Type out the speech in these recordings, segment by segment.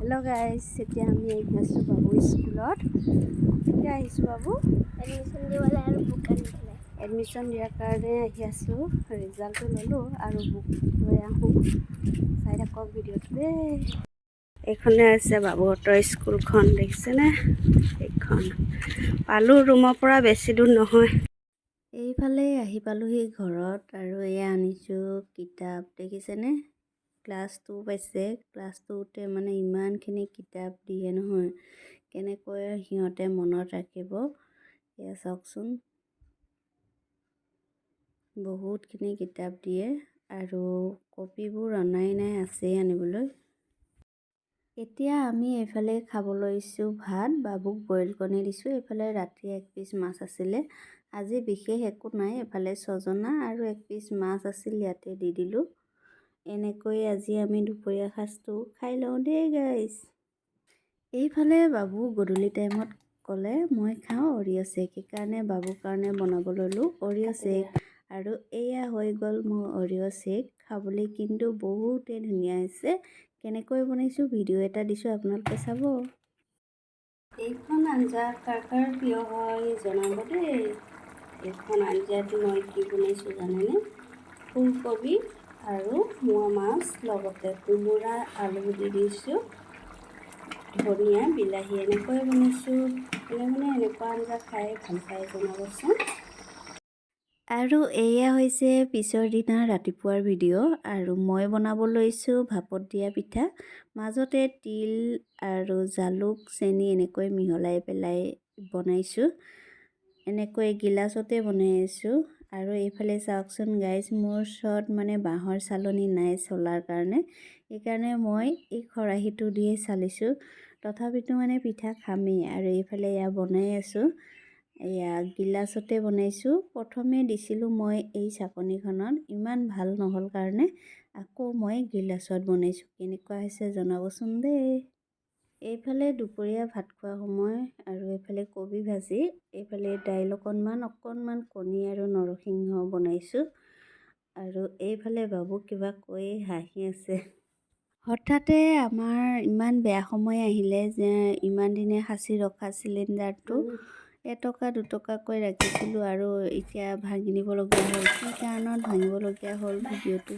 Hello guys এতিয়া আমি আহি আছোঁ বাবু স্কুলত এতিয়া আহিছোঁ বাবু এডমিশ্যন দিবলৈ আৰু বুক আনিছিলে এডমিশ্যন দিয়াৰ কাৰণে আহি আছোঁ ৰিজাল্টটো ল'লোঁ আৰু বুক লৈ আহোঁ চাই থাকক ভিডিঅ'টো দেই এইখনে আছে বাবুহঁতৰ স্কুলখন দেখিছেনে এইখন পালোঁ ৰুমৰ পৰা বেছি দূৰ নহয় এইফালে আহি পালোঁহি ঘৰত আৰু এয়া আনিছোঁ কিতাপ দেখিছেনে ক্লাছ টু পাইছে ক্লাছ টুতে মানে ইমানখিনি কিতাপ দিয়ে নহয়। কেনেকৈ সিহঁতে মনত ৰাখিব? এয়া চাওকচোন। বহুতখিনি কিতাপ দিয়ে আৰু কপিবোৰ অনাই নাই আছেই আনিবলৈ। এতিয়া আমি এইফালে খাব লৈছোঁ ভাত বাবুক বইল কণী দিছোঁ। এইফালে ৰাতি এক পিচ মাছ আছিলে। আজি বিশেষ একো নাই এইফালে ছজনা আৰু এক পিচ মাছ আছিল ইয়াতে দি দিলোঁ। এনেকৈ আজি আমি দুপৰীয়া সাজটো খাই লওঁ দেই গাইজ এইফালে বাবু গধূলি টাইমত ক'লে, মই খাওঁ অৰিঅ' চেক সেইকাৰণে বাবুৰ কাৰণে বনাব ল'লোঁ অৰিঅ' চেক। আৰু এয়া হৈ গ'ল মোৰ অৰিঅ' চেক। খাবলৈ কিন্তু বহুতেই ধুনীয়া হৈছে। কেনেকৈ বনাইছোঁ ভিডিঅ' এটা দিছোঁ, আপোনালোকে চাব। এইখন আঞ্জা কাৰ কাৰ প্ৰিয় হয় জনাব দেই। এইখন আঞ্জাত মই কি বনাইছোঁ জানেনে? ফুলকবি আৰু মোৱা মাছ লগতে কোমোৰা আলু দি দিছোঁ। ধনিয়া বিলাহী এনেকৈ বনাইছোঁ। কোনে কোনে এনেকুৱা আঞ্জা খাই ভাল পায় জনাবচোন। আৰু এয়া হৈছে পিছৰ দিনা ৰাতিপুৱাৰ ভিডিঅ' আৰু মই বনাব লৈছোঁ ভাপত দিয়া পিঠা। মাজতে তিল আৰু জালুক চেনি এনেকৈ মিহলাই পেলাই বনাইছোঁ। এনেকৈ গিলাচতে বনাই আছোঁ। আৰু এইফালে চাওকচোন গাইজ মোৰ ওচৰত মানে বাঁহৰ চালনী নাই চলাৰ কাৰণে। সেইকাৰণে মই এই খৰাহীটো দিয়ে চালিছোঁ। তথাপিতো মানে পিঠা খামেই আৰু এইফালে এয়া বনাই আছোঁ। এয়া গিলাচতে বনাইছোঁ। প্ৰথমে দিছিলোঁ মই এই চাকনিখনত। ইমান ভাল নহ'ল কাৰণে। আকৌ মই গিলাচত বনাইছোঁ। কেনেকুৱা হৈছে জনাবচোন দেই। এইফালে দুপৰীয়া ভাত খোৱা সময় আৰু এইফালে কবি ভাজি এইফালে দাইল অকণমান অকণমান কণী আৰু নৰসিংহ বনাইছোঁ। আৰু এইফালে বাবু কিবা কৈ হাঁহি আছে। হঠাতে আমাৰ ইমান বেয়া সময় আহিলে যে ইমান দিনে সাঁচি ৰখা চিলিণ্ডাৰটো এটকা দুটকাকৈ ৰাখিছিলোঁ আৰু এতিয়া ভাঙি দিবলগীয়া হ'ল। কি কাৰণত ভাঙিবলগীয়া হ'ল ভিডিঅ'টো?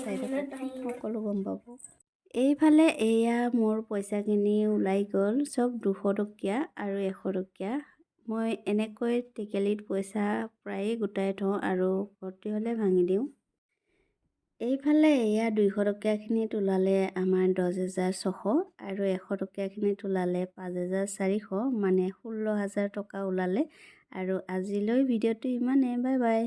চাই থাকক। সকলো গম পাব। এইফালে এয়া মোৰ পইচাখিনি ওলাই গ'ল চব দুশ টকীয়া আৰু এশ টকীয়া। মই এনেকৈ টেকেলিত পইচা প্ৰায়ে গোটাই থওঁ আৰু ভৰ্তি হ'লে ভাঙি দিওঁ। এইফালে এয়া দুইশ টকীয়াখিনিত ওলালে আমাৰ দহ হেজাৰ ছশ আৰু এশ টকীয়াখিনিত ওলালে পাঁচ হেজাৰ চাৰিশ মানে ষোল্ল হাজাৰ টকা ওলালে। আৰু আজিলৈ ভিডিঅ'টো ইমানেই বাই বাই।